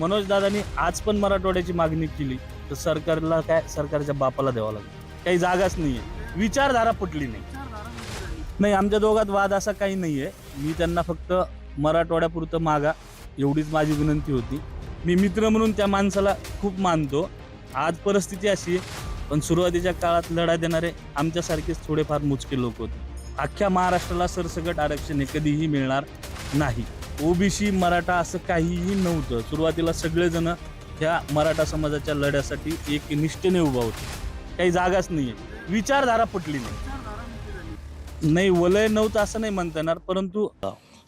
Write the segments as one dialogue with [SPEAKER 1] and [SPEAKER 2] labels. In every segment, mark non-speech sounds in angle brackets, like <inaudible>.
[SPEAKER 1] मनोजदादांनी आज पण मराठवाड्याची मागणी केली तर सरकारला काय सरकारच्या बापाला द्यावं लागेल. काही जागाच नाहीये. विचारधारा पटली नाही. नाही आमच्या दोघात वाद असा काही नाहीये. मी त्यांना फक्त मराठवाड्यापुरतं मागा एवढीच माझी विनंती होती. मी मित्र म्हणून त्या माणसाला खूप मानतो. आज परिस्थिती अशी आहे पण सुरुवातीच्या काळात लढा देणारे आमच्यासारखेच थोडेफार मोजके लोक होते. अख्ख्या महाराष्ट्राला सरसकट आरक्षण हे कधीही मिळणार नाही. ओबीसी मराठा असं काहीही नव्हतं. सुरुवातीला सगळेजण ह्या मराठा समाजाच्या लढ्यासाठी एक निष्ठेने उभा होते. काही जागाच नाही आहे विचारधारा पटली नाही. नाही वलय नव्हतं असं नाही म्हणता येणार परंतु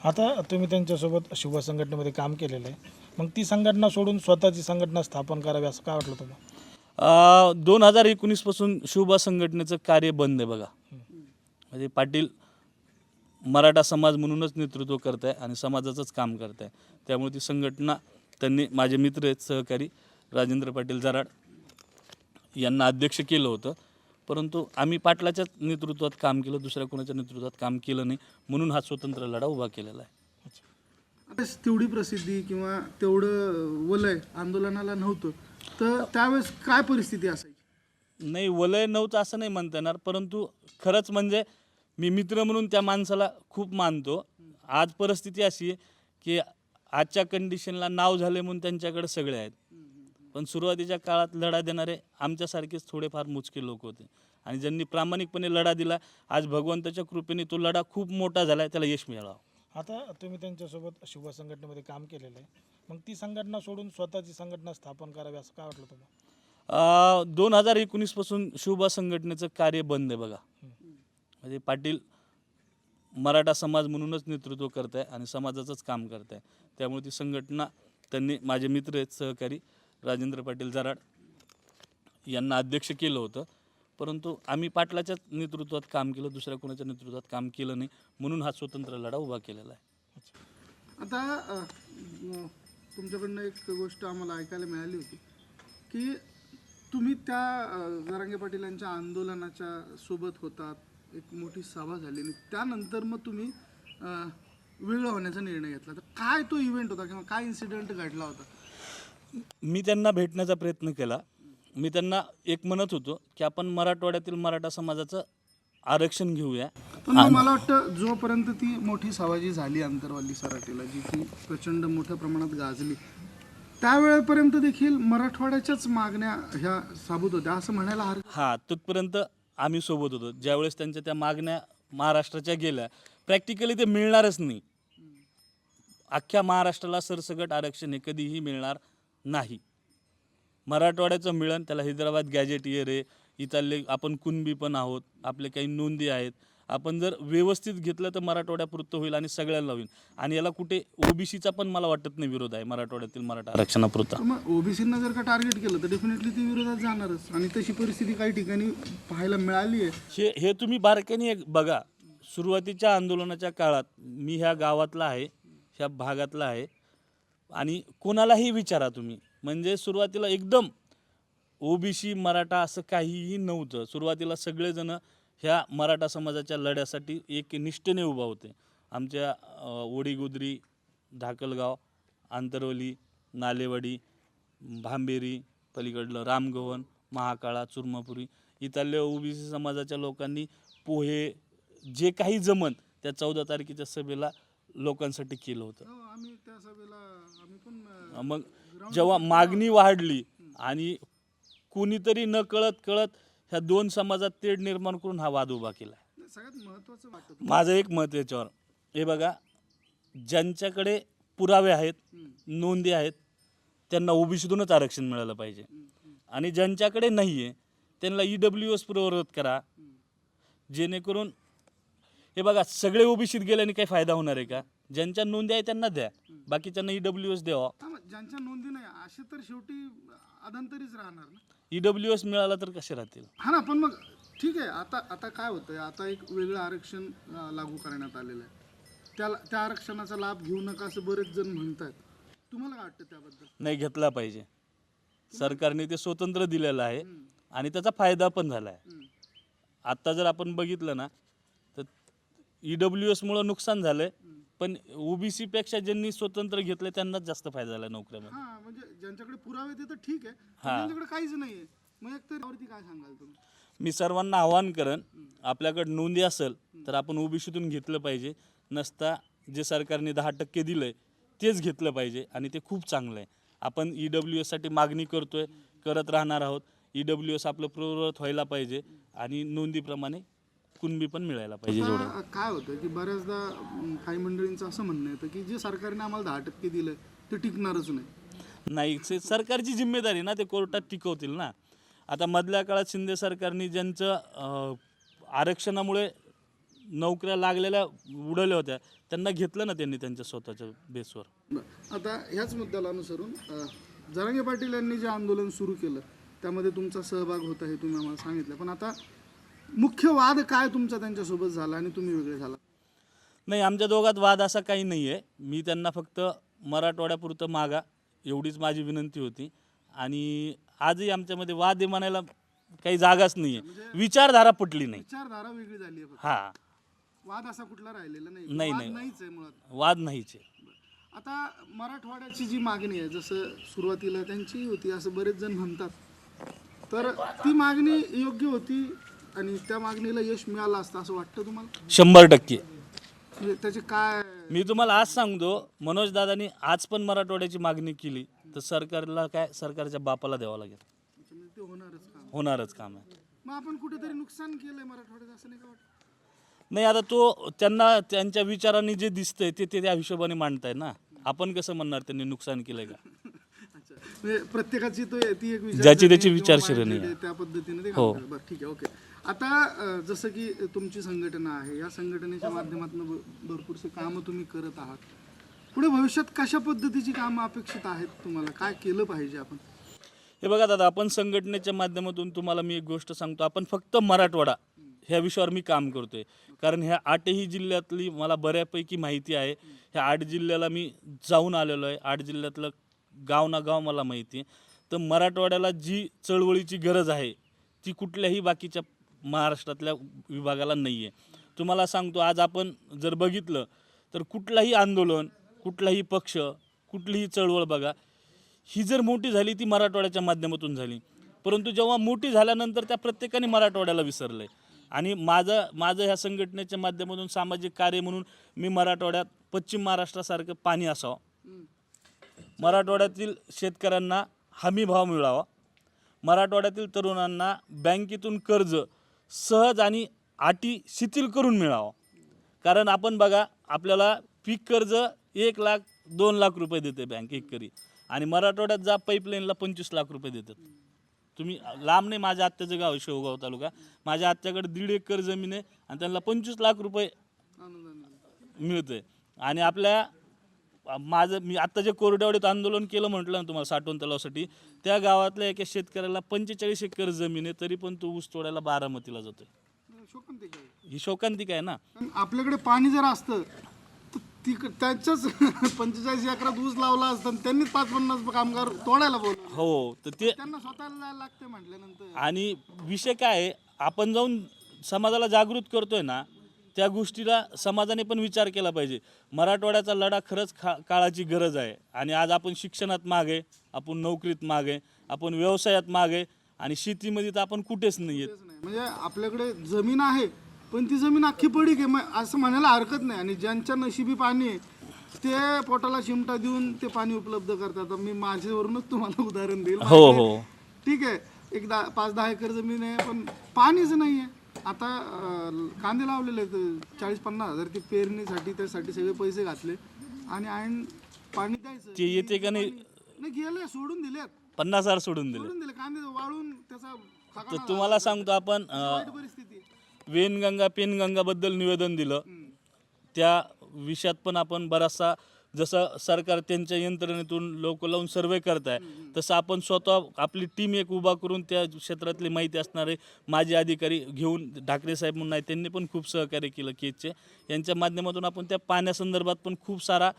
[SPEAKER 2] आता तुम्ही त्यांच्यासोबत शिव संघटनेमध्ये काम केलेलं आहे. मग ती संघटना सोडून स्वतःची संघटना स्थापन करावी असं काय वाटलं तुम्हाला?
[SPEAKER 1] दोन हजार एकोणीसपासून शुभा संघटनेचं कार्य बंद आहे बघा. म्हणजे पाटील मराठा समाज म्हणूनच नेतृत्व करत आहे आणि समाजाचंच काम करत आहे त्यामुळे ती संघटना त्यांनी माझे मित्र आहेत सहकारी राजेंद्र पाटील जराड यांना अध्यक्ष केलं होतं. परंतु आम्ही पाटलाच्याच नेतृत्वात काम केलं दुसऱ्या कोणाच्या नेतृत्वात काम केलं नाही म्हणून हा स्वतंत्र लढा उभा केलेला आहे.
[SPEAKER 3] तेवढी प्रसिद्धी किंवा तेवढं वलय आंदोलनाला नव्हतं. तर त्यावेळेस काय परिस्थिती असायची?
[SPEAKER 1] नाही वलय नव्हतं असं नाही म्हणता येणार परंतु खरंच म्हणजे मी मित्र म्हणून त्या माणसाला खूप मानतो. आज परिस्थिती अशी आहे की आजच्या कंडिशनला नाव झाले म्हणून त्यांच्याकडे सगळे आहेत. पण सुरुवातीच्या काळात लढा देणारे आमच्यासारखेच थोडेफार मोजके लोक होते. आणि ज्यांनी प्रामाणिकपणे लढा दिला आज भगवंताच्या कृपेने तो लढा खूप मोठा झाला आहे त्याला यश मिळावं
[SPEAKER 2] आता तुम्ही त्यांच्यासोबत शिव संघटनेमध्ये काम केलेलं आहे. मग ती संघटना सोडून स्वतःची संघटना स्थापन करावी असं काय वाटलं तुम्हाला?
[SPEAKER 1] दोन हजार एकोणीसपासून शुभा संघटनेचं कार्य बंद आहे बघा. म्हणजे पाटील मराठा समाज म्हणूनच नेतृत्व करत आहे आणि समाजाचंच काम करत आहे त्यामुळे ती संघटना त्यांनी माझे मित्र आहेत सहकारी राजेंद्र पाटील जराड यांना अध्यक्ष केलं होतं. परंतु आम्ही पाटलाच्याच नेतृत्वात काम केलं दुसऱ्या कोणाच्या नेतृत्वात काम केलं नाही म्हणून हा स्वतंत्र लढा उभा केलेला आहे.
[SPEAKER 3] आता तुमच्याकडनं एक गोष्ट आम्हाला ऐकायला मिळाली होती की तुम्ही त्या जरांगे पाटील यांच्या आंदोलनाच्या सोबत होतात. एक मोठी सभा झाली आणि त्यानंतर मग तुम्ही अ, वेगळं होण्याचा निर्णय घेतला. तर काय तो इव्हेंट होता किंवा काय इन्सिडेंट घडला होता?
[SPEAKER 1] मी त्यांना भेटण्याचा प्रयत्न केला. मी त्यांना एक म्हणत होतो की आपण मराठवाड्यातील मराठा समाजाचं आरक्षण घेऊया.
[SPEAKER 3] पण मला वाटतं जोपर्यंत ती मोठी सवाजी झाली आंतरवाली सराटीला जी की प्रचंड मोठ्या प्रमाणात गाजली त्यावेळेपर्यंत देखील मराठवाड्याच्याच मागण्या ह्या साबूत होत्या असं म्हणायला
[SPEAKER 1] हां तिथपर्यंत आम्ही सोबत होतो. ज्यावेळेस त्यांच्या त्या मागण्या महाराष्ट्राच्या गेल्या प्रॅक्टिकली ते मिळणारच नाही. अख्ख्या महाराष्ट्राला सरसकट आरक्षण हे कधीही मिळणार नाही. मराठवाड्याचं मिळन त्याला हैदराबाद गॅजेट इयर आहे इथले आपण कुणबी पण आहोत. आपले काही नोंदी आहेत. आपण जर व्यवस्थित घेतलं तर मराठवाड्यापुरतं होईल आणि सगळ्यांना होईल. आणि याला कुठे ओबीसीचा पण मला वाटत नाही विरोध आहे मराठवाड्यातील मराठा आरक्षणापुरता.
[SPEAKER 3] मग ओबीसींना जर का टार्गेट केलं तर डेफिनेटली ती विरोधात जाणारच. आणि तशी परिस्थिती काही ठिकाणी पाहायला मिळाली आहे.
[SPEAKER 1] हे हे तुम्ही बारकाईने एक बघा. सुरुवातीच्या आंदोलनाच्या काळात मी ह्या गावातला आहे ह्या भागातला आहे. आणि कोणालाही विचारा तुम्ही. म्हणजे सुरुवातीला एकदम ओबीसी मराठा असं काहीही नव्हतं. सुरुवातीला सगळेजण ह्या मराठा समाजाच्या लढ्यासाठी एक निष्ठेने उभा होते. आमच्या ओडीगुद्री धाकलगाव आंतरवली नालेवाडी भांबेरी पलीकडलं रामगव्हाण महाकाळा चुरमापुरी इथल्या ओबीसी समाजाच्या लोकांनी पोहे जे काही जमन त्या चौदा तारखेच्या सभेला लोकांसाठी केलं होतं. मग जेव्हा मागणी वाढली आणि कुणीतरी न कळत कळत ह्या दोन समाजात तेढ निर्माण करून हा वाद उभा केला
[SPEAKER 3] सगळ्यात महत्वाचं वाटत
[SPEAKER 1] माझं एक मत याच्यावर. हे बघा ज्यांच्याकडे पुरावे आहेत नोंदी आहेत त्यांना ओबीसीतूनच आरक्षण मिळालं पाहिजे. आणि ज्यांच्याकडे नाही आहे त्यांना ई डब्ल्यू एस प्रवर्त करा. जेणेकरून हे बघा सगळे ओबीसीत गेल्याने काही फायदा होणार आहे का? ज्यांच्या नोंदी आहे त्यांना द्या. बाकीच्यांना ई डब्ल्यू एस द्यावा
[SPEAKER 3] ज्यांच्या नोंदी नाही असे तर शेवटी अदंतरीच राहणार ना.
[SPEAKER 1] ई डब्ल्यू एस मिळाला तर कसे राहतील?
[SPEAKER 3] हा ना पण मग ठीक आहे आता आता काय होतंय? आता एक वेगळं आरक्षण अं, लागू करण्यात आलेलं आहे. त्याला त्या आरक्षणाचा लाभ घेऊ नका असं बरेच जण म्हणतात तुम्हाला काय वाटतं त्याबद्दल?
[SPEAKER 1] नाही घेतला पाहिजे. सरकारने ते स्वतंत्र दिलेलं आहे आणि त्याचा फायदा पण झाला आहे आत्ता जर आपण बघितलं ना तर ई डब्ल्यू एसमुळं नुकसान झालं आहे पण ओबीसी पेक्षा ज्यांनी स्वतंत्र घेतले त्यांनाच जास्त फायदा झाला नोकऱ्यामध्ये.
[SPEAKER 3] हा म्हणजे ज्यांच्याकडे पुरावे ते तर ठीक आहे पण
[SPEAKER 1] हा.
[SPEAKER 3] ज्यांच्याकडे काहीच नाहीये मग एक तर यावरती काय सांगाल तुम्ही?
[SPEAKER 1] मी सर्वांना आवाहन करेन आपल्याकडे नोंदी असेल तर आपण ओबीसीतून घेतलं पाहिजे नसता जे सरकारने दहा टक्के दिलं आहे तेच घेतलं पाहिजे आणि ते खूप चांगलं आहे. आपण ई डब्ल्यू एससाठी मागणी करतोय करत राहणार आहोत ई डब्ल्यू एस आपलं पूर्ववत व्हायला पाहिजे आणि नोंदीप्रमाणे कुणबी पण मिळायला पाहिजे जेवढं.
[SPEAKER 3] आता काय होतं की बऱ्याचदा अं, काही मंडळींचं असं म्हणणं येतं की जे सरकारने आम्हाला दहा टक्के दिलं ते टिकणारच नाही.
[SPEAKER 1] नाही से- सरकारची जिम्मेदारी ना ते कोर्टात टिकवतील ना. आता मधल्या काळात शिंदे सरकारने ज्यांचं अं, आरक्षणामुळे नोकऱ्या लागलेल्या उडवल्या होत्या त्यांना घेतलं ना त्यांनी त्यांच्या स्वतःच्या बेसवर?
[SPEAKER 3] बरं. आता ह्याच मुद्द्याला अनुसरून अं, जरांगे पाटील यांनी जे आंदोलन सुरू केलं त्यामध्ये तुमचा सहभाग होता हे तुम्ही आम्हाला सांगितलं. पण आता मुख्य वाद काय तुमचा त्यांच्यासोबत झाला आणि तुम्ही वेगळे झाला?
[SPEAKER 1] नाही आमच्या दोघात वाद असा काही नाही आहे मी त्यांना फक्त मराठवाड्यापुरतं मागा एवढीच माझी विनंती होती. आणि आजही आमच्यामध्ये वाद आहे म्हणायला काही जागाच नाही आहे विचारधारा पटली नाही.
[SPEAKER 3] विचारधारा वेगळी झाली आहे.
[SPEAKER 1] हां.
[SPEAKER 3] वाद असा कुठला राहिलेला नाही.
[SPEAKER 1] नाही,
[SPEAKER 3] वाद
[SPEAKER 1] नाही.
[SPEAKER 3] नाहीच आहे मुळात.
[SPEAKER 1] वाद नाहीच आहे.
[SPEAKER 3] आता मराठवाड्याची जी मागणी आहे जसं सुरुवातीला त्यांची होती असं बरेच जण म्हणतात. तर ती मागणी योग्य होती आणि त्या मागणीला यश मिळालं असतं असं वाटतं तुम्हाला?
[SPEAKER 1] शंभर टक्के.
[SPEAKER 3] म्हणजे त्याचे काय
[SPEAKER 1] मी तुम्हाला आज सांगतो मनोज दादानी आज पण मराठवाड्याची मागणी केली तर सरकारला काय सरकारच्या बापाला द्यावं लागेल.
[SPEAKER 3] म्हणजे ते होणारच काम
[SPEAKER 1] होणारच काम आहे.
[SPEAKER 3] मग आपण कुठेतरी नुकसान केलंय मराठवाड्यात असं नाही का वाटत?
[SPEAKER 1] नाही आता तो त्यांना त्यांच्या विचारांनी जे दिसतंय ते ते त्या हिशोबाने मांडताय ना. आपण कसं म्हणणार त्यांनी नुकसान केलंय का?
[SPEAKER 3] अच्छा म्हणजे प्रत्येकाची तो ती एक विचारसरणी
[SPEAKER 1] ज्याची त्याची विचारसरणी आहे.
[SPEAKER 3] त्या पद्धतीने ते
[SPEAKER 1] हो.
[SPEAKER 3] करतात. बरं ठीक आहे ओके. आता जसं की तुमची संघटना आहे या संघटनेच्या माध्यमातून भरपूरसे कामं तुम्ही करत आहात. पुढे भविष्यात कशा पद्धतीची कामं अपेक्षित आहेत तुम्हाला? काय केलं पाहिजे आपण?
[SPEAKER 1] हे बघा दादा आपण संघटनेच्या माध्यमातून तुम्हाला मी एक गोष्ट सांगतो. आपण फक्त मराठवाडा ह्या विषयावर मी काम करतोय. कारण ह्या आठही जिल्ह्यातली मला बऱ्यापैकी माहिती आहे. ह्या आठ जिल्ह्याला मी जाऊन आलेलो आहे. आठ जिल्ह्यातलं गाव ना गाव मला माहिती आहे. तर मराठवाड्याला जी चळवळीची गरज आहे ती कुठल्याही बाकीच्या महाराष्ट्रातल्या विभागाला नाही आहे तुम्हाला सांगतो आज आपण जर बघितलं तर कुठलाही आंदोलन कुठलाही पक्ष कुठलीही चळवळ बघा ही जर मोठी झाली ती मराठवाड्याच्या माध्यमातून झाली. परंतु जेव्हा मोठी झाल्यानंतर त्या प्रत्येकाने मराठवाड्याला विसरलं आहे आणि माझं माझं ह्या संघटनेच्या माध्यमातून सामाजिक कार्य म्हणून मी मराठवाड्यात पश्चिम महाराष्ट्रासारखं पाणी असावं. मराठवाड्यातील शेतकऱ्यांना हमी भाव मिळावा. मराठवाड्यातील तरुणांना बँकेतून कर्ज सहज आणि अटी शिथिल करून मिळावं. कारण आपण बघा आपल्याला पीक कर्ज एक लाख दोन लाख रुपये देते बँक एकरी. आणि मराठवाड्यात जा पाईपलाईनला पंचवीस लाख रुपये देतात. तुम्ही लांब नाही माझ्या आत्याचं गाव शेवगाव तालुका. माझ्या आत्याकडे दीड एकर जमीन आहे आणि त्यांना पंचवीस लाख रुपये मिळतंय. आणि आपल्या माझं मी आत्ता जे कोरड्यावडीत आंदोलन केलं म्हटलं ना तुम्हाला साठवण तलावासाठी त्या गावातल्या एका शेतकऱ्याला पंचेचाळीस एकर जमीन आहे तरी पण तो ऊस तोडायला बारामतीला जातोय.
[SPEAKER 3] शोकांतिक आहे
[SPEAKER 1] ही शोकांतिक आहे ना.
[SPEAKER 3] आपल्याकडे पाणी जर असतं तर त्याच्याच <laughs> पंचेचाळीस एकरात ऊस लावला असता आणि त्यांनीच पाच पन्नास कामगार तोडायला बोलवलं.
[SPEAKER 1] हो तर ते
[SPEAKER 3] त्यांना स्वतःला जायला लागते म्हटल्यानंतर.
[SPEAKER 1] आणि विषय काय आहे आपण जाऊन समाजाला जागृत करतोय ना त्या गोष्टीला समाजाने पण विचार केला पाहिजे. मराठवाड्याचा लढा खरंच खा काळाची गरज आहे. आणि आज आपण शिक्षणात मागे आपण नोकरीत मागे आपण व्यवसायात मागे आणि शेतीमध्ये तर आपण कुठेच नाही आहेत.
[SPEAKER 3] म्हणजे आपल्याकडे जमीन आहे पण ती जमीन अख्खी पडीक आहे. मग असं म्हणायला हरकत नाही. आणि ज्यांच्या नशिबी पाणी आहे ते पोटाला चिमटा देऊन ते पाणी उपलब्ध करतात. मी माझ्यावरूनच तुम्हाला उदाहरण देईल.
[SPEAKER 1] हो हो.
[SPEAKER 3] ठीक आहे. एक दहा पाच दहा एकर जमीन आहे पण पाणीच नाही आहे. आता अं, कांदे लावलेले आहेत चाळीस पन्नास हजार ते पेरणीसाठी त्यासाठी सगळे पैसे घातले. आणि ऐन पाणी द्यायचं.
[SPEAKER 1] ते येते का नाही?
[SPEAKER 3] नाही गेले सोडून दिलेत.
[SPEAKER 1] पन्नास हजार सोडून दिले.
[SPEAKER 3] सोडून दिले कांदे वाळून त्याचा
[SPEAKER 1] तर
[SPEAKER 3] खाकाना
[SPEAKER 1] तुम्हाला सांगतो आपण. अं,
[SPEAKER 3] वाईट परिस्थिती.
[SPEAKER 1] वेनगंगा पेनगंगाबद्दल निवेदन दिलं. त्या विषयात पण आपण बराचसा जसं सरकार त्यांच्या यंत्रणेतून लोक लावून सर्वे करताय तसं आपण स्वतः आपली टीम एक उभा करून त्या क्षेत्रातली माहिती असणारे माजी अधिकारी घेऊन ढाकरे साहेब म्हणून आहे त्यांनी पण खूप सहकार्य केलं केजचे यांच्या माध्यमातून आपण त्या पाण्यासंदर्भात पण खूप सारा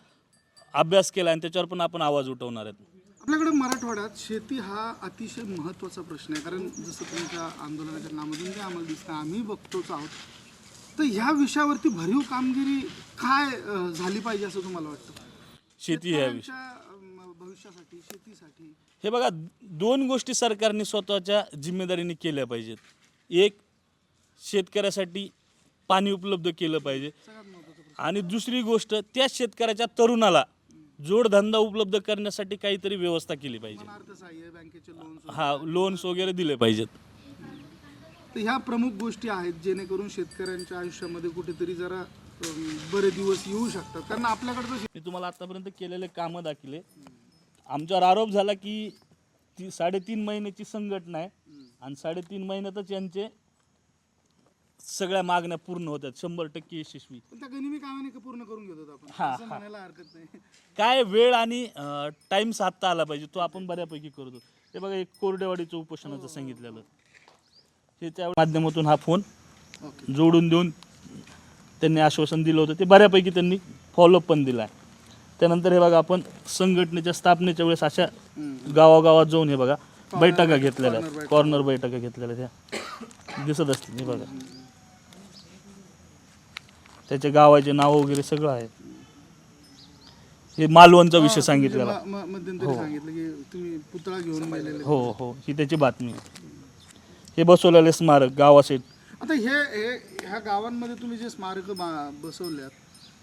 [SPEAKER 1] अभ्यास केला आणि त्याच्यावर पण आपण आवाज उठवणार आहेत.
[SPEAKER 3] आपल्याकडे मराठवाड्यात शेती हा अतिशय महत्त्वाचा प्रश्न आहे. कारण जसं तुमच्या आंदोलनाच्या नामातून जे आम्हाला दिसतं आम्ही बघतोच आहोत. तर ह्या विषयावरती भरीव कामगिरी काय अं, झाली पाहिजे असं तुम्हाला वाटतं?
[SPEAKER 1] शेती या विषयी
[SPEAKER 3] भविष्यासाठी शेतीसाठी.
[SPEAKER 1] हे बघा दोन गोष्टी सरकारने स्वतःच्या जिम्मेदारीने केल्या पाहिजेत. एक शेतकऱ्यासाठी पाणी उपलब्ध केलं पाहिजे.
[SPEAKER 3] सगळ्यात
[SPEAKER 1] आणि दुसरी गोष्ट त्या शेतकऱ्याच्या तरुणाला जोडधंदा उपलब्ध करण्यासाठी काहीतरी व्यवस्था केली पाहिजे.
[SPEAKER 3] मला अर्थसहाय्य बँकेचे लोन
[SPEAKER 1] हा लोन्स वगैरे दिले पाहिजेत.
[SPEAKER 3] तर ह्या प्रमुख गोष्टी आहेत जेणेकरून शेतकऱ्यांच्या आयुष्यामध्ये कुठेतरी जरा बरे दिवस येऊ शकतात. कारण आपल्याकडचं
[SPEAKER 1] मी तुम्हाला आतापर्यंत केलेले कामं दाखले आमच्यावर आरोप झाला की ती साडेतीन महिन्याची संघटना आहे आणि साडेतीन महिन्यातच यांचे सगळ्या मागण्या पूर्ण होतात. शंभर टक्के यशस्वी.
[SPEAKER 3] पण त्या गनिमी कामाने का पूर्ण करून घेतो आपण? असं. म्हणायला हरकत नाही.
[SPEAKER 1] काय वेळ आणि टाइम साधता आला पाहिजे तो आपण बऱ्यापैकी करतो. ते बघा एक कोरडेवाडीचं उपोषणाचं सांगितलेलं. हे त्या माध्यमातून हा फोन जोडून देऊन त्यांनी आश्वासन दिलं होतं. ते बऱ्यापैकी त्यांनी फॉलोअप पण दिला आहे त्यानंतर हे बघा आपण संघटनेच्या स्थापनेच्या वेळेस अशा गावागावात जाऊन हे बघा बैठका घेतलेल्या आहेत. कॉर्नर बैठका. घेतलेल्या ह्या दिसत असतील हे बघा. त्याच्या गावाचे नाव वगैरे सगळं आहे. हे मालवणचा विषय सांगितलेला.
[SPEAKER 3] म्हणजे म- म- मध्यंतरी सांगितलं की तुम्ही पुतळा घेऊन गेलेले
[SPEAKER 1] हो हो. ही त्याची बातमी. हे बसवलेले स्मारक गावासेट
[SPEAKER 3] आता हे हे ह्या गावांमध्ये तुम्ही जे स्मारक बसवल्यात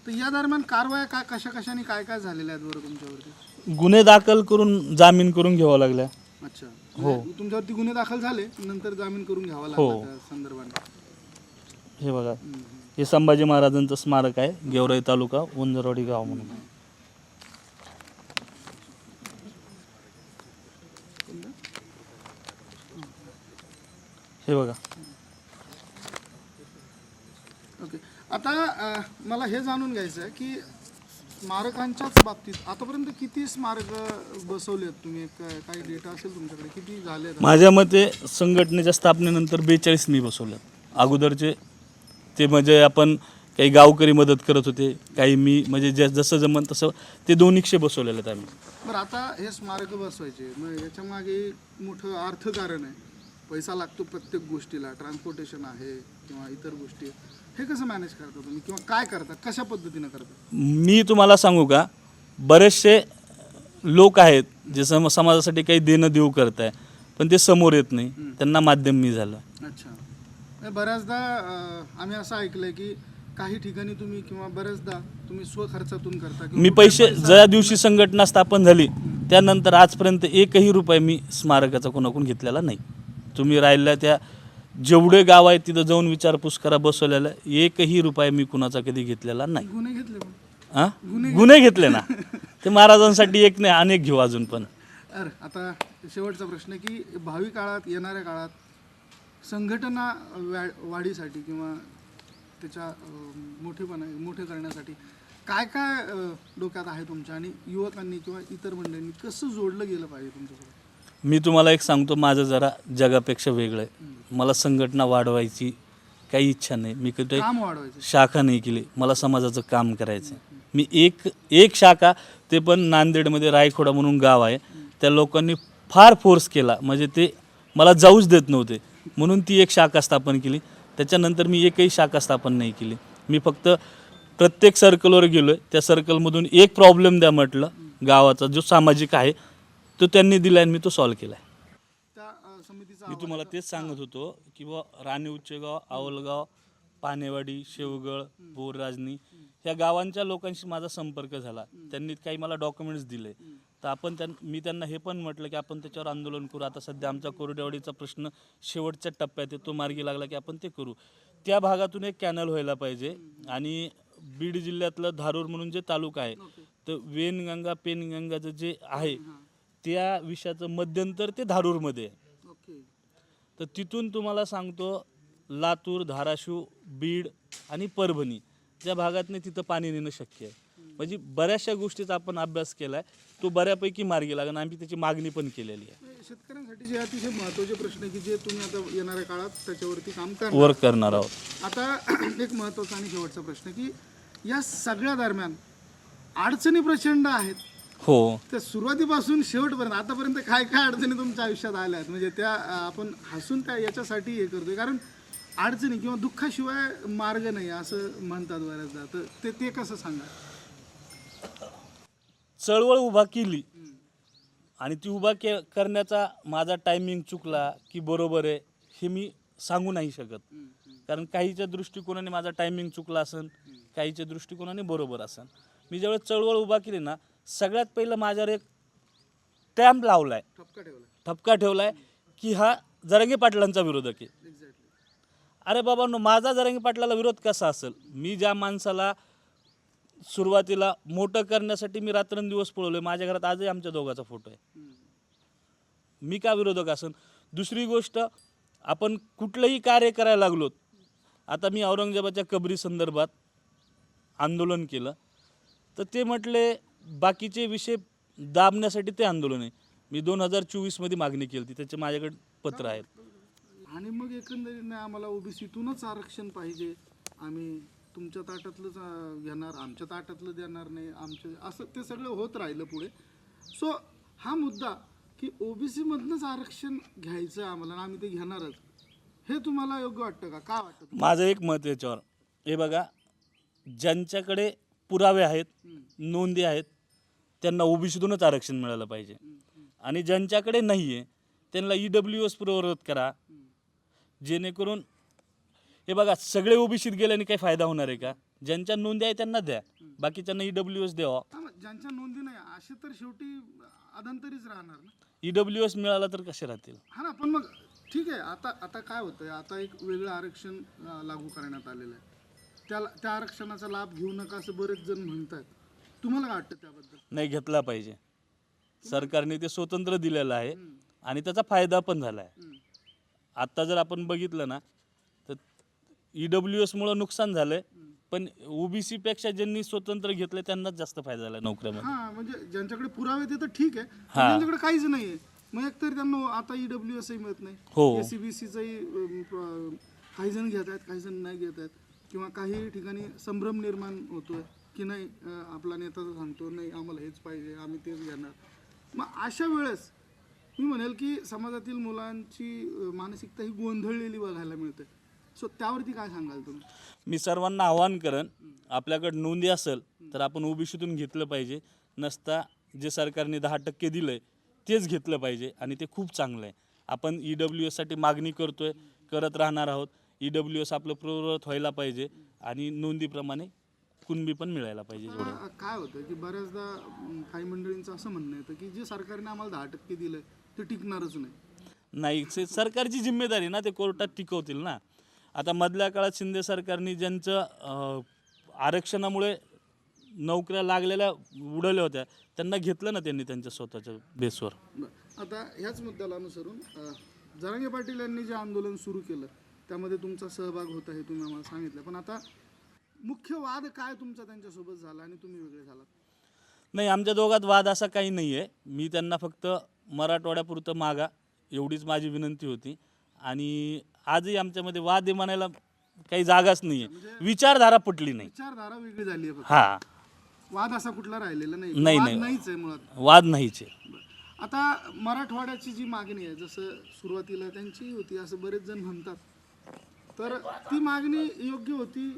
[SPEAKER 3] तर या दरम्यान कारवाया काय कशा कशाने काय काय झालेल्या आहेत बरं तुमच्यावरती?
[SPEAKER 1] गुन्हे दाखल करून जामीन करून घ्यावा लागला
[SPEAKER 3] अच्छा.
[SPEAKER 1] हो.
[SPEAKER 3] म्हणजे तुमच्यावरती गुन्हे दाखल झाले नंतर जामीन करून घ्यावा
[SPEAKER 1] हो.
[SPEAKER 3] लागला त्या संदर्भाने.
[SPEAKER 1] हे बघा.
[SPEAKER 3] हम्म.
[SPEAKER 1] हे संभाजी महाराजांचं स्मारक आहे गेवराई तालुका वंजरवाडी गाव म्हणून. हे बघा
[SPEAKER 3] ओके आता मला हे जाणून घ्यायचं आहे की स्मारकांच्याच बाबतीत आतापर्यंत किती स्मारक बसवले आहेत तुम्ही? काय काही डेटा असेल तुमच्याकडे? किती झाले
[SPEAKER 1] माझ्या मते संघटनेच्या स्थापनेनंतर बेचाळीस मी बसवले अगोदरचे ते म्हणजे आपण काही गावकरी मदत करत होते काही मी म्हणजे जे जसं जमन तसं ते दोन्हीशे बसवलेले आहेत आम्ही.
[SPEAKER 3] बरं आता हे स्मारक बसवायचे मग याच्या मागे मोठं अर्थकारण आहे. पैसा लागतो प्रत्येक गोष्टीला ट्रान्सपोर्टेशन आहे किंवा इतर गोष्टी. हे कसं मॅनेज करता तुम्ही? किंवा काय करता? कशा पद्धतीनं करता?
[SPEAKER 1] मी तुम्हाला सांगू का? बरेचसे लोक आहेत जे सम समाजासाठी काही देणं देऊ करत आहे पण ते समोर येत नाही. त्यांना माध्यम मी झालं.
[SPEAKER 3] अच्छा. नाही, बऱ्याचदा अं, आम्ही असं ऐकलंय की काही ठिकाणी तुम्ही किंवा बऱ्याचदा तुम्ही स्वखर्चातून करता किंवा
[SPEAKER 1] मी पैसे ज्या दिवशी संघटना स्थापन झाली त्यानंतर आजपर्यंत एकही रुपये मी स्मारकाचा कोणाकडून घेतलेला नाही. तुम्ही राहिल्या त्या जेवढे गाव आहेत तिथं जाऊन विचारपूस करा बसवलेला एकही रुपये मी कुणाचा कधी घेतलेला नाही.
[SPEAKER 3] गुन्हे घेतले पण.
[SPEAKER 1] हा गुन्हे घेतले. ना? ते महाराजांसाठी एक नाही अनेक घेऊ अजून पण.
[SPEAKER 3] अरे आता शेवटचा प्रश्न की भावी काळात येणाऱ्या काळात संघटना वाढीसाठी किंवा त्याच्या अं, मोठेपणा मोठे करण्यासाठी काय काय अं, डोक्यात आहे तुमच्या? आणि युवकांनी किंवा इतर मंडळींनी कसं जोडलं गेलं पाहिजे तुमच्यासोबत?
[SPEAKER 1] मी तुम्हाला एक सांगतो माझं जरा जगापेक्षा वेगळं आहे. मला संघटना वाढवायची काही इच्छा नाही. मी कुठे
[SPEAKER 3] काम वाढवायचं.
[SPEAKER 1] शाखा नाही केली. मला समाजाचं काम करायचं आहे. मी एक एक शाखा ते पण नांदेडमध्ये रायखोडा म्हणून गाव आहे. त्या लोकांनी फार फोर्स केला. म्हणजे ते मला जाऊच देत नव्हते. म्हणून ती एक शाखा स्थापन केली. त्याच्यानंतर मी एकही शाखा स्थापन नाही केली. मी फक्त प्रत्येक सर्कलवर गेलो आहे त्या सर्कलमधून एक प्रॉब्लेम द्या म्हटलं गावाचा जो सामाजिक आहे. तो त्यांनी दिला आणि मी तो सॉल्व्ह केला आहे मी तुम्हाला तेच सांगत होतो की बा राणी उच्चगाव आवलगाव पानेवाडी शेवगळ बोरराजनी ह्या गावांच्या लोकांशी माझा संपर्क झाला. त्यांनी काही मला डॉक्युमेंट्स दिले. तर आपण त्यां मी त्यांना हे पण म्हटलं की आपण त्याच्यावर आंदोलन करू. आता सध्या आमचा कोरडेवाडीचा प्रश्न शेवटच्या टप्प्यात आहे. तो मार्गी लागला की आपण ते करू. त्या भागातून एक कॅनल व्हायला पाहिजे. आणि बीड जिल्ह्यातलं धारूर म्हणून जे तालुका आहे तर वेनगंगा पेनगंगाचं जे आहे त्या विषयाचं मध्यंतर ते धारूरमध्ये आहे.
[SPEAKER 3] ओके.
[SPEAKER 1] तर तिथून तुम्हाला सांगतो लातूर धाराशिव बीड आणि परभणी ज्या भागात नाही तिथं पाणी नेणं शक्य आहे. म्हणजे बऱ्याचशा गोष्टीचा आपण अभ्यास केला आहे तो बऱ्यापैकी मार्गी लागला आम्ही त्याची मागणी पण केलेली आहे.
[SPEAKER 3] शेतकऱ्यांसाठी जे अतिशय महत्त्वाचे प्रश्न की जे तुम्ही आता येणाऱ्या काळात त्याच्यावरती काम करणार
[SPEAKER 1] वर्क करणार आहोत.
[SPEAKER 3] आता <clears throat> एक महत्त्वाचा आणि शेवटचा प्रश्न की या सगळ्या दरम्यान अडचणी प्रचंड आहेत.
[SPEAKER 1] हो.
[SPEAKER 3] त्या सुरुवातीपासून शेवटपर्यंत आतापर्यंत काय काय अडचणी तुमच्या आयुष्यात आल्या आहेत? म्हणजे त्या आपण हसून त्या याच्यासाठी हे करतोय? कारण अडचणी किंवा दुःखाशिवाय मार्ग नाही असं म्हणतात बऱ्याचदा. तर ते ते कसं सांगा
[SPEAKER 1] चळवळ उभा केली आणि ती उभा के करण्याचा माझा टायमिंग चुकला की बरोबर आहे हे मी सांगू नाही शकत. कारण काहीच्या दृष्टिकोनाने माझा टायमिंग चुकला असेल काहीच्या दृष्टिकोनाने बरोबर असेल मी ज्यावेळेस चळवळ उभा केली ना सगळ्यात पहिलं माझ्यावर एक टॅम्प लावला आहे
[SPEAKER 3] ठपका ठेवला
[SPEAKER 1] ठपका ठेवला आहे की हा जरंगे पाटलांचा विरोधक आहे.
[SPEAKER 3] एक्झॅक्टली
[SPEAKER 1] अरे बाबा माझा जरंगी पाटलाला विरोध कसा असेल? मी ज्या माणसाला सुरुवातीला मोठं करण्यासाठी मी रात्रंदिवस पळवलोय माझ्या घरात आजही आमच्या दोघाचा फोटो आहे. मी का विरोधक असेल दुसरी गोष्ट आपण कुठलंही कार्य करायला लागलो आता मी औरंगजेबाच्या कबरी संदर्भात आंदोलन केलं तर ते म्हटले बाकीचे विषय दाबण्यासाठी ते आंदोलन आहे. मी दोन हजार चोवीसमध्ये मागणी केली होती त्याचे माझ्याकडे पत्र आहेत.
[SPEAKER 3] आणि मग एकंदरीत आम्हाला ओबीसीतूनच आरक्षण पाहिजे. आम्ही तुमच्या ताटातलंच घेणार आमच्या ताटातलं देणार नाही आमच्या असं ते सगळं होत राहिलं पुढे. सो हा मुद्दा की ओबीसी मधनंच आरक्षण घ्यायचं आहे आम्हाला आणि आम्ही ते घेणारच हे तुम्हाला योग्य वाटतं का? काय वाटतं?
[SPEAKER 1] माझं एक मत याच्यावर. हे बघा ज्यांच्याकडे पुरावे आहेत नोंदी आहेत त्यांना ओबीसीतूनच आरक्षण मिळालं पाहिजे. आणि ज्यांच्याकडे नाही आहे त्यांना ई डब्ल्यू एस प्रवर्त करा. जेणेकरून हे बघा सगळे ओबीसीत गेल्याने काही फायदा होणार आहे का? ज्यांच्या नोंदी आहे त्यांना द्या. बाकीच्यांना ई डब्ल्यू एस द्यावा.
[SPEAKER 3] ज्यांच्या नोंदी नाही असे तर शेवटी अदंतरीच राहणार ना?
[SPEAKER 1] ई डब्ल्यू एस मिळाला तर कसे राहतील?
[SPEAKER 3] हा ना पण मग ठीक आहे आता आता काय होतंय? आता एक वेगळं आरक्षण अं, लागू करण्यात आलेलं आहे. त्याला त्या आरक्षणाचा लाभ घेऊ नका असं बरेच जण म्हणतात तुम्हाला काय वाटतं त्याबद्दल?
[SPEAKER 1] नाही घेतला पाहिजे. सरकारने ते स्वतंत्र दिलेलं आहे आणि त्याचा फायदा पण झाला आहे
[SPEAKER 3] हम्म.
[SPEAKER 1] आत्ता जर आपण बघितलं ना तर ई डब्ल्यू एसमुळं नुकसान झालं आहे पण ओबीसी पेक्षा ज्यांनी स्वतंत्र घेतले त्यांनाच जास्त फायदा झाला नोकऱ्यामध्ये.
[SPEAKER 3] हा म्हणजे ज्यांच्याकडे पुरावे ते तर ठीक आहे पण
[SPEAKER 1] हा.
[SPEAKER 3] ज्यांच्याकडे काहीच नाहीये मग एकतर त्यांना आता ईडब्ल्यू एसही मिळत नाही.
[SPEAKER 1] हो.
[SPEAKER 3] एसीबीसीचंही काही जण घेत आहेत काही जण नाही घेत आहेत किंवा काही ठिकाणी संभ्रम निर्माण होतोय. की नाही आपला नेता तर सांगतो नाही आम्हाला हेच पाहिजे आम्ही तेच घेणार. मग अशा वेळेस मी म्हणेल की समाजातील मुलांची मानसिकता ही गोंधळलेली बघायला मिळते. सो त्यावरती काय सांगाल तुम्ही?
[SPEAKER 1] मी सर्वांना आवाहन करेन आपल्याकडे नोंदी असेल तर आपण ओबीसीतून घेतलं पाहिजे. नसता जे सरकारने दहा टक्के दिलं आहे तेच घेतलं पाहिजे आणि ते खूप चांगलं आहे. आपण ई डब्ल्यू एससाठी मागणी करतोय करत राहणार आहोत. ई डब्ल्यू एस आपलं प्रवृत्त व्हायला पाहिजे आणि नोंदीप्रमाणे कुणबी पण मिळायला पाहिजे जेवढं.
[SPEAKER 3] आता काय होतं की बऱ्याचदा अं, काही मंडळींचं असं म्हणणं येतं की जे सरकारने आम्हाला दहा टक्के दिलंय ते टिकणारच नाही.
[SPEAKER 1] नाही से- सरकारची जिम्मेदारी ना ते कोर्टात टिकवतील ना. आता मधल्या काळात शिंदे सरकारने ज्यांचं अं, आरक्षणामुळे नोकऱ्या लागलेल्या उडवल्या होत्या त्यांना घेतलं ना त्यांनी त्यांच्या स्वतःच्या बेसवर?
[SPEAKER 3] बरं. आता ह्याच मुद्द्याला अनुसरून अं, जरांगे पाटील यांनी जे आंदोलन सुरू केलं त्यामध्ये तुमचा सहभाग होता हे तुम्ही आम्हाला सांगितलं. पण आता मुख्य वाद काय तुमचा त्यांच्यासोबत झाला आणि तुम्ही वेगळे झालात?
[SPEAKER 1] नाही आमच्या दोघात वाद असा काही नाही आहे मी त्यांना फक्त मराठवाड्यापुरतं मागा एवढीच माझी विनंती होती. आणि आजही आमच्यामध्ये वाद आहे म्हणायला काही जागाच नाही आहे विचारधारा पटली नाही.
[SPEAKER 3] विचारधारा वेगळी झाली आहे फक्त.
[SPEAKER 1] हा.
[SPEAKER 3] वाद असा कुठला राहिलेला नाही
[SPEAKER 1] नाही,
[SPEAKER 3] वाद
[SPEAKER 1] नाही.
[SPEAKER 3] नाहीच आहे मुळात.
[SPEAKER 1] वाद नाहीच. आहे.
[SPEAKER 3] आता मराठवाड्याची जी मागणी आहे जसं सुरुवातीला त्यांची होती असं बरेच जण म्हणतात. तर ती मागणी योग्य होती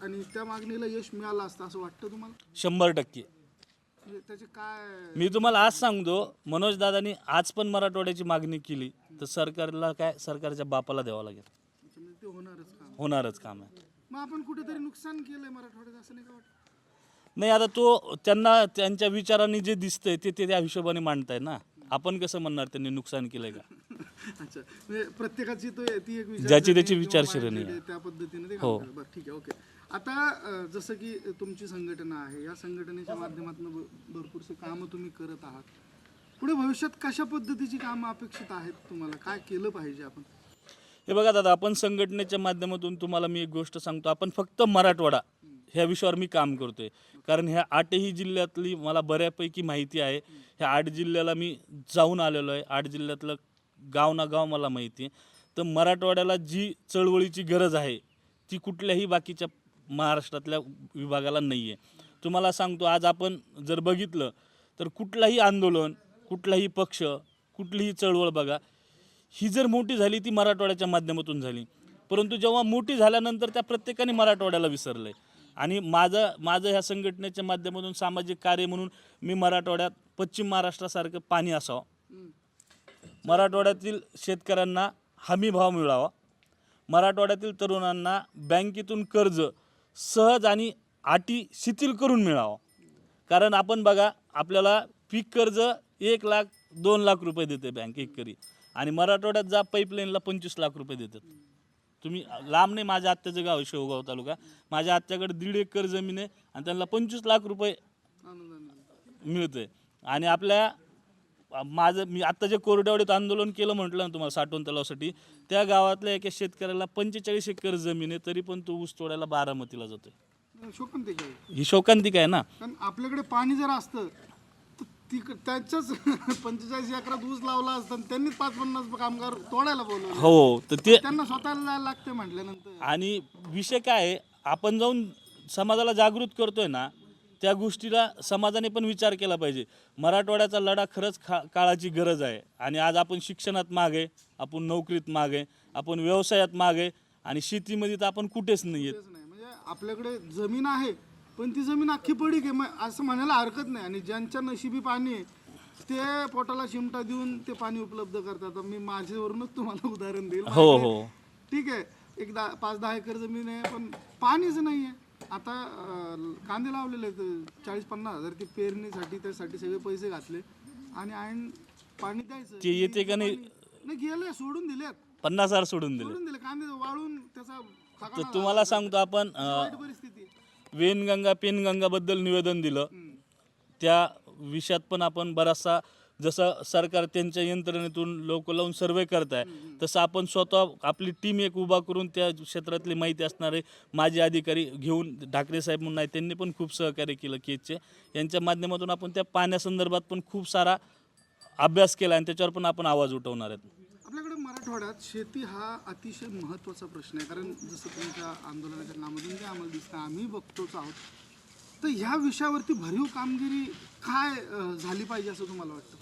[SPEAKER 3] आणि त्या मागणीला यश मिळालं असतं असं वाटतं तुम्हाला?
[SPEAKER 1] शंभर टक्के.
[SPEAKER 3] म्हणजे त्याचे काय
[SPEAKER 1] मी तुम्हाला आज सांगतो मनोज दादानी आज पण मराठवाड्याची मागणी केली तर सरकारला काय सरकारच्या बापाला द्यावं लागेल.
[SPEAKER 3] म्हणजे ते होणारच काम.
[SPEAKER 1] होणारच काम आहे.
[SPEAKER 3] मग आपण कुठेतरी नुकसान केलंय मराठवाड्यात असं नाही का वाटत?
[SPEAKER 1] नाही आता तो त्यांना त्यांच्या विचारांनी जे दिसतंय ते ते त्या हिशोबाने मांडताय ना. आपण कसं म्हणणार त्यांनी नुकसान केलंय का? <laughs>
[SPEAKER 3] अच्छा म्हणजे प्रत्येकाची तो ती एक विचारसरणी
[SPEAKER 1] ज्याची त्याची
[SPEAKER 3] किंवा
[SPEAKER 1] विचारसरणी
[SPEAKER 3] mindset
[SPEAKER 1] आहे.
[SPEAKER 3] आहे, त्या पद्धतीने ते
[SPEAKER 1] हो.
[SPEAKER 3] करतात. बरं ठीक आहे ओके. आता जसं की तुमची संघटना आहे या संघटनेच्या माध्यमातून भरपूरसे कामं तुम्ही करत आहात. पुढे भविष्यात कशा पद्धतीची कामं अपेक्षित आहेत तुम्हाला? काय केलं पाहिजे आपण?
[SPEAKER 1] हे बघा दादा आपण संघटनेच्या माध्यमातून तुम्हाला मी एक गोष्ट सांगतो. आपण फक्त मराठवाडा ह्या विषयावर मी काम करतोय. कारण ह्या आठही जिल्ह्यातली मला बऱ्यापैकी माहिती आहे. ह्या आठ जिल्ह्याला मी जाऊन आलेलो आहे. आठ जिल्ह्यातलं गाव ना गाव मला माहिती आहे. तर मराठवाड्याला जी चळवळीची गरज आहे ती कुठल्याही बाकीच्या महाराष्ट्रातल्या विभागाला नाही आहे तुम्हाला सांगतो आज आपण जर बघितलं तर कुठलाही आंदोलन कुठलाही पक्ष कुठलीही चळवळ बघा ही जर मोठी झाली ती मराठवाड्याच्या माध्यमातून झाली. परंतु जेव्हा मोठी झाल्यानंतर त्या प्रत्येकाने मराठवाड्याला विसरलं आहे आणि माझं माझं ह्या संघटनेच्या माध्यमातून सामाजिक कार्य म्हणून मी मराठवाड्यात पश्चिम महाराष्ट्रासारखं पाणी असावं. मराठवाड्यातील शेतकऱ्यांना हमी भाव मिळावा. मराठवाड्यातील तरुणांना बँकेतून कर्ज सहज आणि अटी शिथिल करून मिळावं. कारण आपण बघा आपल्याला पीक कर्ज एक लाख दोन लाख रुपये देते बँक एकरी. आणि मराठवाड्यात जा पाईपलाईनला पंचवीस लाख रुपये देतात. तुम्ही लांब नाही माझ्या आत्याचं गाव आहे शेवगाव तालुका. माझ्या आत्याकडे दीड एकर जमीन आहे आणि त्यांना पंचवीस लाख रुपये मिळतंय. आणि आपल्या माझं मी आत्ता जे कोरड्यावडीत आंदोलन केलं म्हटलं ना तुम्हाला साठवण तलावासाठी त्या गावातल्या एका शेतकऱ्याला पंचेचाळीस एकर जमीन आहे तरी पण तो ऊस तोडायला बारामतीला जातोय.
[SPEAKER 3] शोकांतिक आहे.
[SPEAKER 1] ही शोकांतिक आहे ना?
[SPEAKER 3] कारण आपल्याकडे पाणी जर असतं तर ती त्याच्याच <laughs> पंचेचाळीस एकरात ऊस लावला असता आणि त्यांनीच पाच पन्नास कामगार तोडायला बोलवले.
[SPEAKER 1] हो तर ते
[SPEAKER 3] त्यांना स्वतःला जायला लागते म्हटल्यानंतर.
[SPEAKER 1] आणि विषय काय आहे आपण जाऊन समाजाला जागृत करतोय ना त्या गोष्टीला समाजाने पण विचार केला पाहिजे. मराठवाड्याचा लढा खरंच खा काळाची गरज आहे. आणि आज आपण शिक्षणात मागे आपण नोकरीत मागे आपण व्यवसायात मागे आणि शेतीमध्ये तर आपण कुठेच नाही आहेत.
[SPEAKER 3] म्हणजे आपल्याकडे जमीन आहे पण ती जमीन अख्खी पडीक आहे. मग असं म्हणायला हरकत नाही. आणि ज्यांच्या नशिबी पाणी आहे ते पोटाला चिमटा देऊन ते पाणी उपलब्ध करतात. मी माझ्यावरूनच तुम्हाला उदाहरण देईल.
[SPEAKER 1] हो हो.
[SPEAKER 3] ठीक आहे. एक दहा पाच दहा एकर जमीन आहे पण पाणीच नाही आहे आता अं, कांदे लावलेले आहेत चाळीस पन्नास हजार ते पेरणीसाठी त्यासाठी सगळे पैसे घातले. आणि ऐन पाणी द्यायचं
[SPEAKER 1] ते येते का नाही?
[SPEAKER 3] नाही गेले सोडून दिलेत.
[SPEAKER 1] पन्नास हजार सोडून दिले.
[SPEAKER 3] सोडून दिले कांदे वाळून त्याचा
[SPEAKER 1] तर
[SPEAKER 3] खकाना
[SPEAKER 1] तुम्हाला सांगतो आपण अं,
[SPEAKER 3] वाईट परिस्थिती.
[SPEAKER 1] वेनगंगा पेनगंगाबद्दल निवेदन दिलं. त्या विषयात पण आपण बराचसा जसं सरकार त्यांच्या यंत्रणेतून लोक लावून सर्वे करताय तसं आपण स्वतः आपली टीम एक उभा करून त्या क्षेत्रातली माहिती असणारे माजी अधिकारी घेऊन ठाकरे साहेब म्हणून आहे त्यांनी पण खूप सहकार्य केलं केजचे. यांच्या माध्यमातून आपण त्या पाण्यासंदर्भात पण खूप सारा अभ्यास केला आणि त्याच्यावर पण आपण आवाज उठवणार आहेत.
[SPEAKER 3] आपल्याकडे मराठवाड्यात शेती हा अतिशय महत्त्वाचा प्रश्न आहे. कारण जसं तुमच्या आंदोलनाच्या नामातून जे आम्हाला दिसतं आम्ही बघतोच आहोत. तर ह्या विषयावरती भरीव कामगिरी काय अं, झाली पाहिजे असं तुम्हाला वाटतं?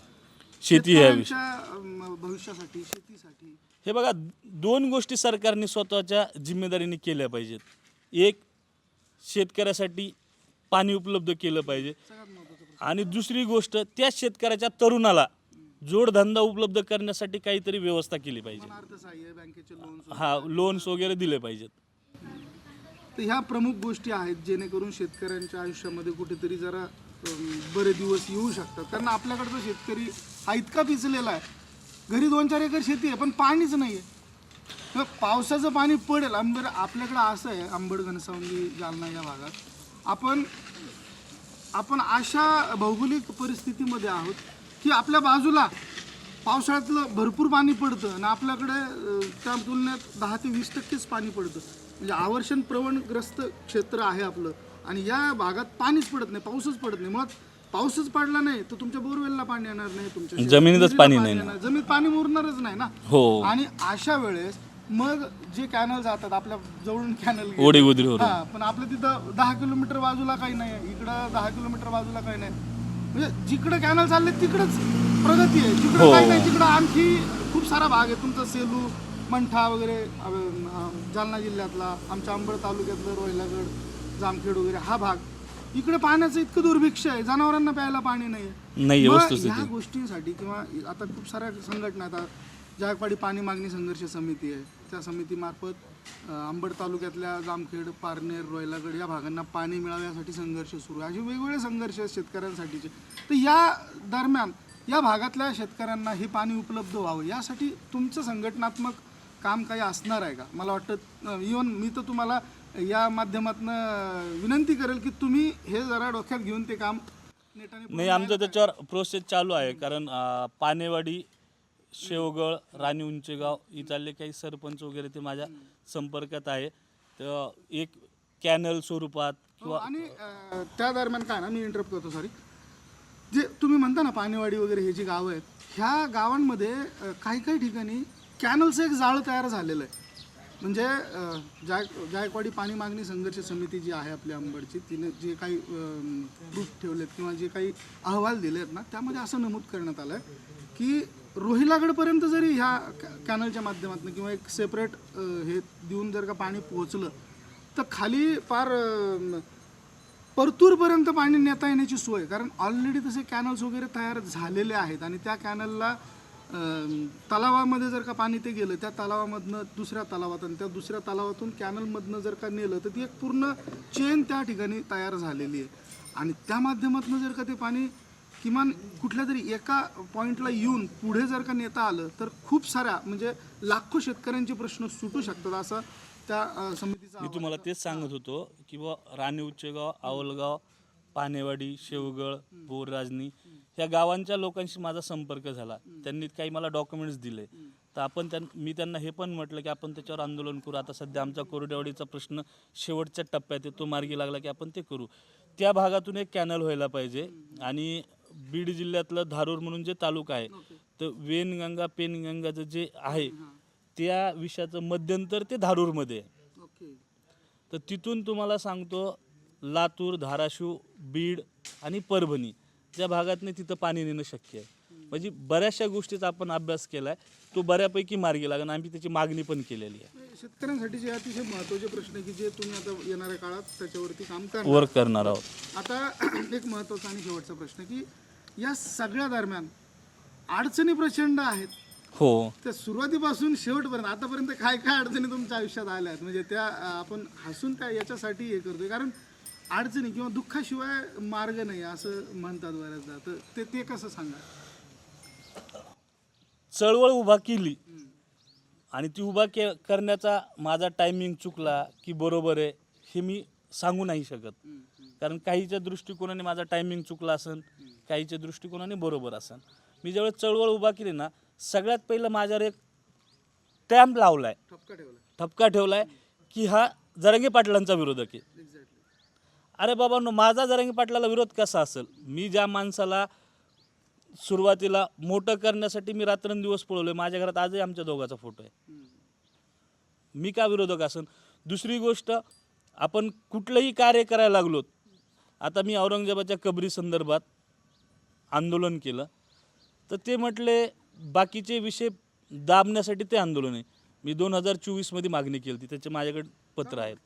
[SPEAKER 1] शेती ह्या विषय
[SPEAKER 3] शेतकऱ्यांच्या, अं, भविष्यासाठी शेतीसाठी.
[SPEAKER 1] हे बघा दोन गोष्टी सरकारने स्वतःच्या जिम्मेदारीने केल्या पाहिजेत. एक शेतकऱ्यासाठी पाणी उपलब्ध केलं पाहिजे.
[SPEAKER 3] सगळ्यात महत्त्वाचा प्रश्न.
[SPEAKER 1] आणि दुसरी गोष्ट त्या शेतकऱ्याच्या तरुणाला जोडधंदा उपलब्ध करण्यासाठी काहीतरी व्यवस्था केली पाहिजे.
[SPEAKER 3] मला अर्थसहाय्य बँकेचे लोन
[SPEAKER 1] हा लोन्स वगैरे दिले पाहिजेत.
[SPEAKER 3] तर ह्या प्रमुख गोष्टी आहेत जेणेकरून शेतकऱ्यांच्या आयुष्यामध्ये कुठेतरी जरा बरे दिवस येऊ शकतात. कारण आपल्याकडचा शेतकरी हा इतका पिचलेला आहे. घरी दोन चार एकर शेती आहे पण पाणीच नाही आहे पावसाचं पाणी पडेल. आंबेर आपल्याकडं असं आहे आंबड घनसावंगी जालना या भागात. आपण आपण अशा भौगोलिक परिस्थितीमध्ये आहोत की आपल्या बाजूला पावसाळ्यातलं भरपूर पाणी पडतं आणि आपल्याकडे त्या तुलनेत दहा ते वीस टक्केच पाणी पडतं. म्हणजे आवर्षण प्रवणग्रस्त क्षेत्र आहे आपलं. आणि या भागात पाणीच पडत नाही पाऊसच पडत नाही. मग पाऊसच पडला नाही तर तुमच्या बोरवेलला पाणी येणार नाही तुमच्या शेतात
[SPEAKER 1] जमिनीतच पाणी नाही.
[SPEAKER 3] येणार. जमिनीत पाणी मुरणारच नाही ना?
[SPEAKER 1] हो.
[SPEAKER 3] आणि अशा वेळेस मग जे कॅनल जातात आपल्या जवळून कॅनल
[SPEAKER 1] ओढी उधरीवर
[SPEAKER 3] हा पण आपलं तिथं दहा किलोमीटर बाजूला काही नाही इकडं दहा किलोमीटर बाजूला काही नाही. म्हणजे जिकडं कॅनल चालले तिकडंच प्रगती आहे. जिकडं
[SPEAKER 1] हो.
[SPEAKER 3] काही नाही तिकडं आणखी खूप सारा भाग आहे. तुमचा सेलू मंठा वगैरे अं, अं, जालना जिल्ह्यातला आमच्या अंबड तालुक्यातलं रोहिलागड जामखेड वगैरे हा भाग. इकडे पाण्याचं इतकं दुर्भिक्ष आहे. जनावरांना प्यायला पाणी नाही
[SPEAKER 1] नाही
[SPEAKER 3] मग
[SPEAKER 1] वस्तुस्थिती.
[SPEAKER 3] ह्या गोष्टींसाठी किंवा आता खूप साऱ्या संघटना आता जायकवाडी पाणी मागणी संघर्ष समिती आहे. त्या समितीमार्फत अं, अंबड तालुक्यातल्या जामखेड पारनेर रोयलागड या भागांना पाणी मिळावे यासाठी संघर्ष सुरू आहे. असे वेगवेगळे संघर्ष आहेत शेतकऱ्यांसाठीचे. तर या दरम्यान या भागातल्या शेतकऱ्यांना हे पाणी उपलब्ध व्हावं यासाठी तुमचं संघटनात्मक काम काही असणार आहे का? मला वाटतं इवन मी तर तुम्हाला या माध्यमातून विनंती करेल की तुम्ही हे जरा डोक्यात घेऊन ते काम
[SPEAKER 1] नाही आमचं त्याच्यावर प्रोसेस चालू आहे. कारण अं, पानेवाडी शेवगळ राणी उंचेगाव इथले काही सरपंच वगैरे ते माझ्या संपर्कात आहे. तर एक कॅनल स्वरूपात
[SPEAKER 3] हो,
[SPEAKER 1] किंवा
[SPEAKER 3] आणि अं, त्या दरम्यान काय ना मी इंटरप्ट करतो सॉरी जे तुम्ही म्हणता ना पाणीवाडी वगैरे हे जी गावं आहेत ह्या गावांमध्ये अं, काही काही ठिकाणी कॅनलचं एक जाळं तयार झालेलं आहे. म्हणजे जाय जायकवाडी पाणी मागणी संघर्ष समिती जी आहे आपल्या अंबडची तिने जे काही प्रूफ ठेवलेत किंवा जे काही अहवाल दिले आहेत ना त्यामध्ये असं नमूद करण्यात आलं आहे की रोहिलागडपर्यंत जरी ह्या कॅ- कॅनलच्या माध्यमातून किंवा एक सेपरेट हे देऊन जर का पाणी पोहोचलं तर खाली फार परतूरपर्यंत पाणी नेता येण्याची सोय कारण ऑलरेडी तसे कॅनल्स वगैरे तयार झालेले आहेत आणि त्या कॅनलला तलावामध्ये जर का पाणी ते गेलं त्या तलावामधनं दुसऱ्या तलावात आणि त्या दुसऱ्या तलावातून कॅनलमधनं जर का नेलं तर ती एक पूर्ण चेन त्या ठिकाणी तयार झालेली आहे. आणि त्या माध्यमातून जर का ते पाणी किमान कुठल्या तरी एका पॉईंटला येऊन पुढे जर का नेता आलं तर खूप साऱ्या म्हणजे लाखो शेतकऱ्यांचे प्रश्न सुटू शकतात असं त्या समितीचा
[SPEAKER 1] मी तुम्हाला तेच सांगत होतो की बा राणी उच्चगाव आवलगाव पानेवाडी शेवगळ बोरराजनी ह्या गावांच्या लोकांशी माझा संपर्क झाला. त्यांनी काही मला डॉक्युमेंट्स दिले. तर आपण त्यां मी त्यांना हे पण म्हटलं की आपण त्याच्यावर आंदोलन करू. आता सध्या आमचा कोरडेवाडीचा प्रश्न शेवटच्या टप्प्यात आहे तो मार्गी लागला की आपण ते करू. त्या भागातून एक कॅनल व्हायला पाहिजे. आणि बीड जिल्ह्यातलं धारूर म्हणून जे तालुका आहे तर वेनगंगा पेनगंगाचं जे आहे त्या विषयाचं मध्यंतर ते धारूरमध्ये आहे.
[SPEAKER 3] ओके.
[SPEAKER 1] तर तिथून तुम्हाला सांगतो लातूर धाराशिव बीड आणि परभणी. त्या भागातनं तिथं पाणी नेणं शक्य आहे? म्हणजे बऱ्याचशा गोष्टीचा आपण अभ्यास केला आहे तो बऱ्यापैकी मार्गी लागेल आम्ही त्याची मागणी पण केलेली आहे.
[SPEAKER 3] शेतकऱ्यांसाठी जे अतिशय महत्त्वाचे प्रश्न आहे की जे तुम्ही आता येणाऱ्या काळात त्याच्यावरती काम करणार
[SPEAKER 1] वर्क करणार आहोत.
[SPEAKER 3] आता <clears throat> एक महत्त्वाचा आणि शेवटचा प्रश्न की या सगळ्या दरम्यान अडचणी प्रचंड आहेत.
[SPEAKER 1] हो.
[SPEAKER 3] त्या सुरुवातीपासून शेवटपर्यंत आतापर्यंत काय काय अडचणी तुमच्या आयुष्यात आल्या आहेत? म्हणजे त्या अं, आपण हसून त्या याच्यासाठी हे करतोय. कारण अडचणी किंवा दुःखाशिवाय मार्ग नाही असं म्हणतात बऱ्याचदा. तर ते ते कसं सांगा
[SPEAKER 1] चळवळ उभा केली आणि ती उभा के करण्याचा माझा टायमिंग चुकला की बरोबर आहे हे मी सांगू नाही शकत. कारण काहीच्या दृष्टिकोनाने माझा टायमिंग चुकला असन काहीच्या दृष्टिकोनाने बरोबर असन. मी ज्यावेळेस चळवळ उभा केली ना सगळ्यात पहिलं माझ्यावर एक टॅम्प लावला आहे
[SPEAKER 3] ठपका ठेवला
[SPEAKER 1] ठपका ठेवला आहे की हा जरंगे पाटलांचा विरोधक आहे. अरे बाबांनो माझा जरंगे पाटलाला विरोध कसा असेल? मी ज्या माणसाला सुरुवातीला मोठं करण्यासाठी मी रात्रंदिवस पळवलं माझ्या घरात आजही आमच्या दोघाचा फोटो आहे. मी का विरोधक असन? दुसरी गोष्ट आपण कुठलंही कार्य करायला लागलो आता मी औरंगजेबाच्या कबरी संदर्भात आंदोलन केलं तर ते म्हटले बाकीचे विषय दाबण्यासाठी ते आंदोलन आहे. मी दोन हजार चोवीसमध्ये मागणी केली होती त्याचे माझ्याकडे पत्र आहेत.